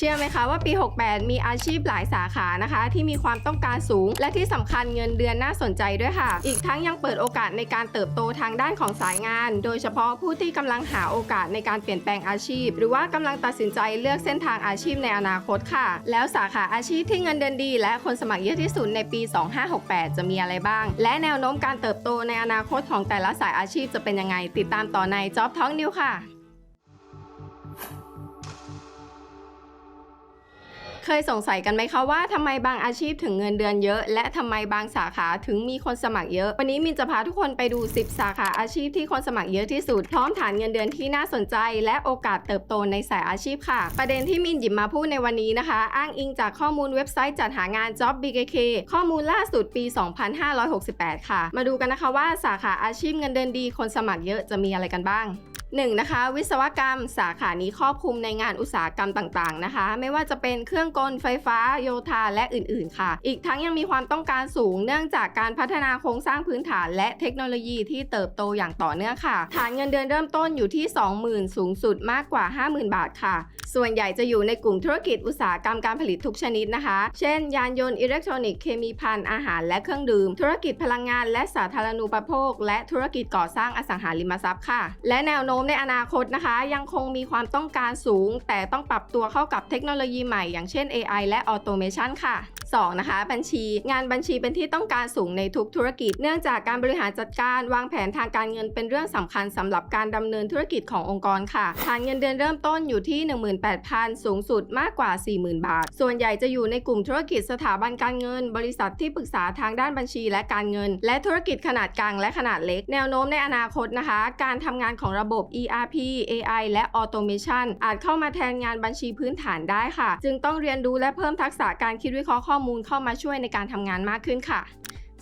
เชื่อไหมคะว่าปี 68 มีอาชีพหลายสาขานะคะ ที่มีความต้องการสูง และที่สำคัญเงินเดือนน่าสนใจด้วยค่ะ อีกทั้งยังเปิดโอกาสในการเติบโตทางด้านของสายงาน โดยเฉพาะผู้ที่กำลังหาโอกาสในการเปลี่ยนแปลงอาชีพ หรือว่ากำลังตัดสินใจเลือกเส้นทางอาชีพในอนาคตค่ะ แล้วสาขาอาชีพที่เงินเดือนดี และคนสมัครเยอะที่สุดในปี 2568 จะมีอะไรบ้าง และแนวโน้มการเติบโตในอนาคตของแต่ละสายอาชีพจะเป็นยังไง ติดตามต่อใน Job Talk New ค่ะ เคยสงสัยกันไหมคะว่าทำไมบางอาชีพถึงเงินเดือนเยอะ และทำไมบางสาขาถึงมีคนสมัครเยอะ วันนี้มินจะพาทุกคนไปดู 10 สาขาอาชีพที่คนสมัครเยอะที่สุด พร้อมฐานเงินเดือนที่น่าสนใจ และโอกาสเติบโตในสายอาชีพค่ะ ประเด็นที่มินหยิบมาพูดในวันนี้นะคะ อ้างอิงจากข้อมูลเว็บไซต์จัดหางาน Job BKK ข้อมูลล่าสุดปี 2568 ค่ะ มาดูกันนะคะว่าสาขาอาชีพเงินเดือนดีคนสมัครเยอะจะมีอะไรกันบ้าง 1. นะคะวิศวกรรมสาขานี้ครอบคลุมในงานอุตสาหกรรมต่างๆนะคะ ไม่ว่าจะเป็นเครื่องกลไฟฟ้าโยธาและอื่นๆ ค่ะ อีกทั้งยังมีความต้องการสูงเนื่องจากการพัฒนาโครงสร้างพื้นฐาน และเทคโนโลยีที่เติบโตอย่างต่อเนื่องค่ะ ฐานเงินเดือนเริ่มต้นอยู่ที่ 20,000 สูงสุดมากกว่า 50,000 บาทค่ะส่วนใหญ่จะอยู่ในกลุ่มธุรกิจอุตสาหกรรมการผลิตทุกชนิดนะคะ เช่น ยานยนต์อิเล็กทรอนิกส์เคมีภัณฑ์อาหารและเครื่องดื่ม ธุรกิจพลังงานและสาธารณูปโภค และธุรกิจก่อสร้างอสังหาริมทรัพย์ค่ะ และแนวโน้มในอนาคตนะคะ ยังคงมีความต้องการสูง แต่ต้องปรับตัวเข้ากับเทคโนโลยีใหม่ อย่างเช่น AI และออโตเมชันค่ะ 2. นะคะบัญชี งานบัญชีเป็นที่ต้องการสูงในทุกธุรกิจ เนื่องจากการบริหารจัดการวางแผนทางการเงินเป็นเรื่องสำคัญสำหรับการดำเนินธุรกิจขององค์กรค่ะฐานเงินเดือนเริ่มต้นอยู่ที่ 18,000 สูงสุดมากกว่า 40,000 บาท ส่วนใหญ่จะอยู่ในกลุ่มธุรกิจสถาบันการเงิน บริษัทที่ปรึกษาทางด้านบัญชีและการเงิน และธุรกิจขนาดกลางและขนาดเล็ก แนวโน้มในอนาคตนะคะ การทำงานของระบบ ERP AI และ Automation อาจเข้ามาแทนงานบัญชีพื้นฐานได้ค่ะ จึงต้องเรียนรู้และเพิ่มทักษะการคิดวิเคราะห์ข้อมูลเข้ามาช่วยในการทำงานมากขึ้นค่ะ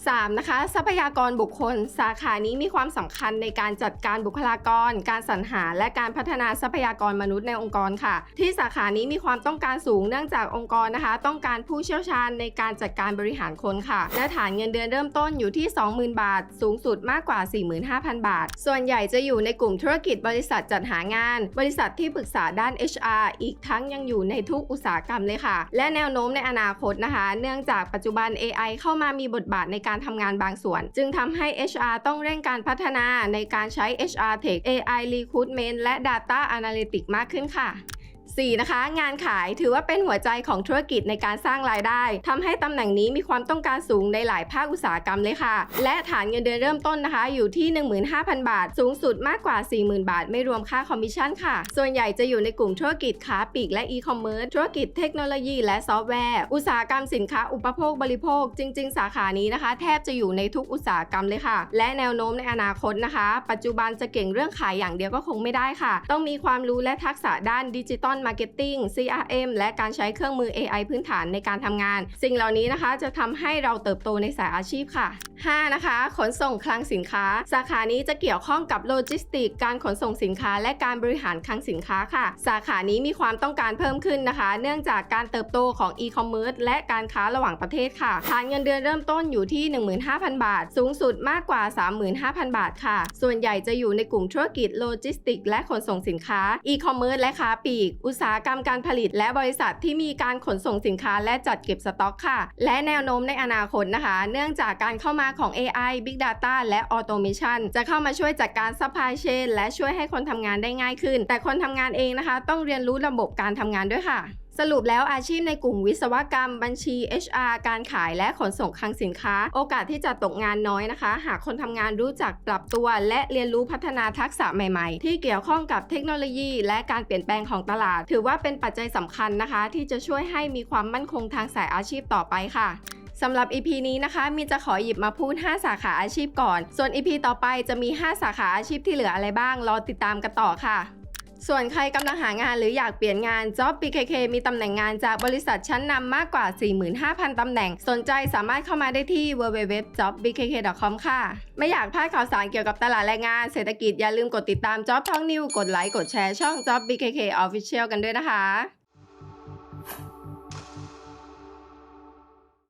3. นะคะทรัพยากรบุคคล สาขานี้มีความสำคัญในการจัดการบุคลากร การสรรหา และการพัฒนาทรัพยากรมนุษย์ในองค์กรค่ะ ที่สาขานี้มีความต้องการสูงเนื่องจากองค์กรนะคะ ต้องการผู้เชี่ยวชาญในการจัดการบริหารคนค่ะและฐานเงินเดือนเริ่มต้นอยู่ที่ 20,000 บาท สูงสุดมากกว่า 45,000 บาท ส่วนใหญ่จะอยู่ในกลุ่มธุรกิจบริษัทจัดหางาน บริษัทที่ปรึกษาด้าน HR อีกทั้งยังอยู่ในทุกอุตสาหกรรมเลยค่ะ และแนวโน้มในอนาคตนะคะ เนื่องจากปัจจุบัน AI เข้ามามีบทบาทในการทำงานบางส่วน จึงทำให้ HR ต้องเร่งการพัฒนาในการใช้ HR Tech AI Recruitment และ Data Analytics มากขึ้นค่ะ 4. นะคะ งานขายถือว่าเป็นหัวใจของธุรกิจในการสร้างรายได้ทำให้ตำแหน่งนี้มีความต้องการสูงในหลายภาคอุตสาหกรรมเลยค่ะ และฐานเงินเดือนเริ่มต้นนะคะ อยู่ที่ 15,000 บาท สูงสุดมากกว่า 40,000 บาท ไม่รวมค่าคอมมิชชั่นค่ะ ส่วนใหญ่จะอยู่ในกลุ่มธุรกิจค้าปลีกและอีคอมเมิร์ซธุรกิจเทคโนโลยี และซอฟต์แวร์ อุตสาหกรรมสินค้าอุปโภคบริโภค จริง ๆ สาขานี้นะคะ แทบจะอยู่ในทุกอุตสาหกรรมเลยค่ะ และแนวโน้มในอนาคตนะคะ ปัจจุบันจะเก่งเรื่องขายอย่างเดียวก็คงไม่ได้ค่ะ ต้องมีความรู้และทักษะด้านดิจิตอลมาร์เก็ตติ้ง CRM และการใช้เครื่องมือ AI พื้นฐานในการทำงาน สิ่งเหล่านี้นะคะจะทำให้เราเติบโตในสายอาชีพค่ะ 5. นะคะ ขนส่งคลังสินค้า สาขานี้จะเกี่ยวข้องกับโลจิสติก การขนส่งสินค้า และการบริหารคลังสินค้าค่ะ สาขานี้มีความต้องการเพิ่มขึ้นนะคะ เนื่องจากการเติบโตของอีคอมเมิร์ซและการค้าระหว่างประเทศค่ะฐานเงินเดือนเริ่มต้นอยู่ที่ 15,000 บาท สูงสุดมากกว่า 35,000 บาทค่ะ ส่วนใหญ่จะอยู่ในกลุ่มธุรกิจโลจิสติก และขนส่งสินค้าอีคอมเมิร์ซและค้าปลีกอุตสาหกรรมการผลิต และบริษัทที่มีการขนส่งสินค้าและจัดเก็บสต็อกค่ะ และแนวโน้มในอนาคตนะคะ เนื่องจากการเข้ามาของ AI Big Data และ Automation จะเข้ามาช่วยจัดการ Supply Chain และช่วยให้คนทำงานได้ง่ายขึ้น แต่คนทำงานเองนะคะ ต้องเรียนรู้ระบบการทำงานด้วยค่ะ สรุปแล้วอาชีพในกลุ่มวิศวกรรม บัญชี HR การขายและขนส่งคลังสินค้า โอกาสที่จะตกงานน้อยนะคะ หากคนทำงานรู้จักปรับตัวและเรียนรู้พัฒนาทักษะใหม่ๆ ที่เกี่ยวข้องกับเทคโนโลยี และการเปลี่ยนแปลงของตลาด ถือว่าเป็นปัจจัยสำคัญนะคะ ที่จะช่วยให้มีความมั่นคงทางสายอาชีพต่อไปค่ะสำหรับ EP นี้นะคะ มีจะขอหยิบมาพูด 5 สาขาอาชีพก่อน ส่วน EP ต่อไปจะมี 5 สาขาอาชีพที่เหลืออะไรบ้าง รอติดตามกันต่อค่ะ ส่วนใครกำลังหางานหรืออยากเปลี่ยนงาน Job BKK มีตำแหน่งงานจากบริษัทชั้นนำมากกว่า 45,000 ตำแหน่ง สนใจสามารถเข้ามาได้ที่ www.jobbkk.com ค่ะ ไม่อยากพลาดข่าวสารเกี่ยวกับตลาดแรงงานเศรษฐกิจอย่าลืมกดติดตาม Job ท้องนิวกดไลค์กดแชร์ช่อง Job BKK Official กันด้วยนะคะ